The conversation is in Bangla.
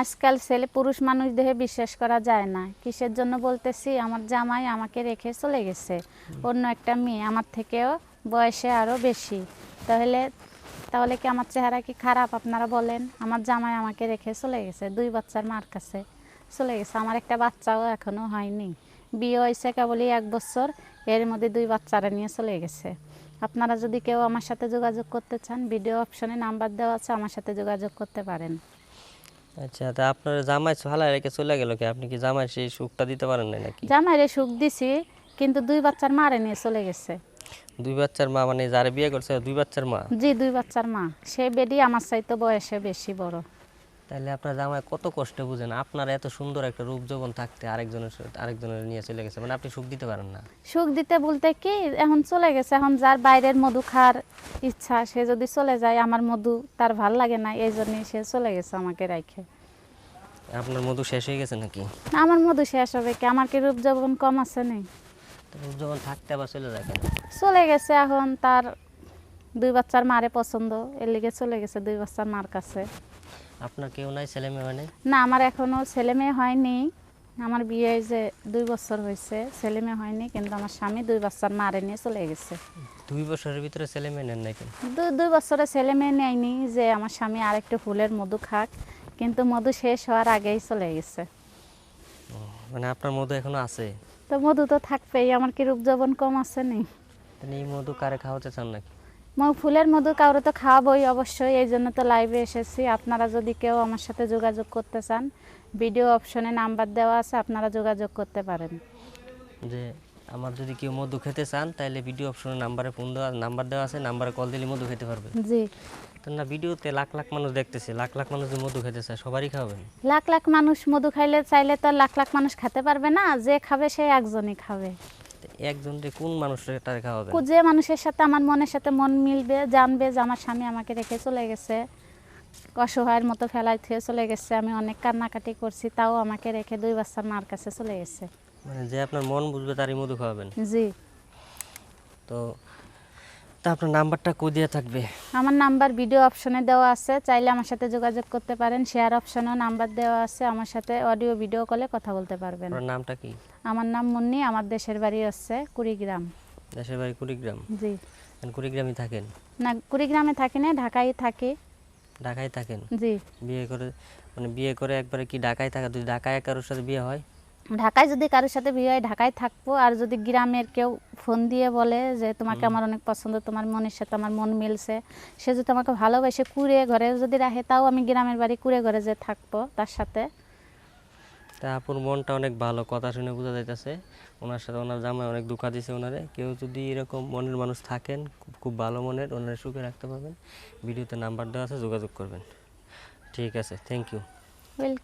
আজকাল ছেলে পুরুষ মানুষ দেহে বিশ্বাস করা যায় না। কিসের জন্য বলতেছি? আমার জামাই আমাকে রেখে চলে গেছে। অন্য একটা মেয়ে। আমার থেকেও বয়সে আরও বেশি। তাহলে তাহলে কি আমার চেহারা কি খারাপ আপনারা বলেন? আমার জামাই আমাকে রেখে চলে গেছে। দুই বাচ্চার মার কাছে চলে গেছে। আমার একটা বাচ্চাও এখনও হয়নি। বিয়ে হয়েছে কেবলই এক বছর। এর মধ্যে দুই বাচ্চারা নিয়ে চলে গেছে। আপনারা যদি কেউ আমার সাথে যোগাযোগ করতে চান ভিডিও অপশনে নাম্বার দেওয়া আছে আমার সাথে যোগাযোগ করতে পারেন। আচ্ছা তা আপনার জামাই ভালো রেখে চলে গেল কি? আপনি কি জামাই সেই সুখটা দিতে পারেন না নাকি? জামাইরে সুখ দিছি কিন্তু দুই বাচ্চার মারে নিয়ে চলে গেছে। দুই বাচ্চার মা মানে যারা বিয়ে করছে দুই বাচ্চার মা? জি দুই বাচ্চার মা। সে বেডি আমার চাইতে বয়সে বেশি বড়। তাহলে আপনার জামাই কত কষ্ট বুঝেন আপনার এত সুন্দর একটা রূপ যৌবন থাকতে আরেকজনের আরেকজনের নিয়ে চলে গেছে মানে আপনি সুখ দিতে পারেন না। সুখ দিতে বলতে কি এখন চলে গেছে এখন যার বাইরের মধু খাওয়ার ইচ্ছা সে যদি চলে যায় আমার মধু তার ভালো লাগে না এই জন্যই সে চলে গেছে আমাকে রাইখে। আপনার মধু শেষ হয়ে গেছে নাকি? আমার মধু শেষ হবে কি আমার কি রূপ যৌবন কম আছে নেই রূপ যৌবন থাকতে আবার চলে যায় চলে গেছে এখন তার দুই বাচ্চার মারে পছন্দ এর লিগে চলে গেছে দুই বাচ্চার মার কাছে। আপনার কেউ নাই ছেলে মেয়ে মানে না আমার এখনও ছেলে মেয়ে হয়নি। আমার বিয়ে যে দুই বছর হয়েছে ছেলে মেয়ে হয়নি কিন্তু আমার স্বামী দুই বাচ্চার মারে নিয়ে চলে গেছে। দুই বছরের ভিতরে ছেলে মেয়ে নেন নাই কেন? দুই দুই বছরে ছেলে মেয়ে নেয়নি যে আমার স্বামী আর আরেকটু ফুলের মধু খাক কিন্তু মধু শেষ হওয়ার আগেই চলে গেছে। মানে আপনার মধু এখনও আছে? তো মধু তো থাকবেই আমার কি রূপ যৌবন কম আছে নি? তাহলে এই মধু কারে খাওয়াতে চান নাকি? মৌ ফুলের মধু কাউরে তো খাওয়াবই অবশ্যই এই জন্য তো লাইভে এসেছি। আপনারা যদি কেউ আমার সাথে যোগাযোগ করতে চান ভিডিও অপশনে নাম্বার দেওয়া আছে আপনারা যোগাযোগ করতে পারেন। যে আমার যদি কেউ মধু খেতে চান তাহলে ভিডিও অপশনে নাম্বারে ফোন দেওয়া নাম্বার দেওয়া আছে নাম্বারে কল দিলে মধু খেতে পারবে। জি। তো না ভিডিওতে লাখ লাখ মানুষ দেখতেছে লাখ লাখ মানুষ মধু খেতে চায় সবারই খাওয়াবেন? লাখ লাখ মানুষ মধু খাইলে চাইলে তো লাখ লাখ মানুষ খেতে পারবে না যে খাবে সে একজনই খাবে। তো একজনকে কোন খাওয়াবেন হবে? যে মানুষের সাথে আমার মনের সাথে মন মিলবে জানবে যে আমার স্বামী আমাকে রেখে চলে গেছে। অসহায়ের মতো ফেলায় থুয়ে চলে গেছে। আমি অনেক কান্নাকাটি করছি তাও আমাকে রেখে দুই বাচ্চার মার কাছে চলে গেছে। মানে যে আপনার মন বুঝবে তারই মধু খাওয়াবেন। জি। তো তা আপনার নাম্বারটা কো দিয়ে থাকবে? আমার নাম্বার ভিডিও অপশনে দেওয়া আছে। চাইলে আমার সাথে যোগাযোগ করতে পারেন। শেয়ার অপশনেও নাম্বার দেওয়া আছে। আমার সাথে অডিও ভিডিও কলে কথা বলতে পারবেন। আপনার নামটা কি? আমার নাম মুন্নি। আমার দেশের বাড়ি হচ্ছে কুড়িগ্রাম। দেশের বাড়ি কুড়িগ্রাম? জি। এখন কুড়িগ্রামই থাকেন? না কুড়িগ্রামে থাকি না ঢাকায় থাকি। ঢাকায় থাকেন? জি। বিয়ে করে মানে বিয়ে করে একবারে কি ঢাকায় থাকা? যদি ঢাকায় কারোর সাথে বিয়ে হয়? ঢাকায় যদি কারোর সাথে বিয়ে হয় ঢাকায় থাকব। আর যদি গ্রামের কেউ ফোন দিয়ে বলে যে তোমাকে আমার অনেক পছন্দ তোমার মনের সাথে আমার মন মিলছে। সে যদি আমাকে ভালোবাসে কুড়ে ঘরে যদি রাখে তাও আমি গ্রামের বাড়ি কুড়ে ঘরে যে থাকব তার সাথে। তা আপুর মনটা অনেক ভালো কথা শুনে বোঝা যাইতেছে। ওনার সাথে ওনার জামাই অনেক দুঃখা দিছে ওনারে। কেউ যদি এরকম মনের মানুষ থাকেন খুব খুব ভালো মনের ওনারা সুখে রাখতে পারবেন। ভিডিওতে নাম্বার দেওয়া আছে যোগাযোগ করবেন। ঠিক আছে থ্যাংক ইউ ওয়েল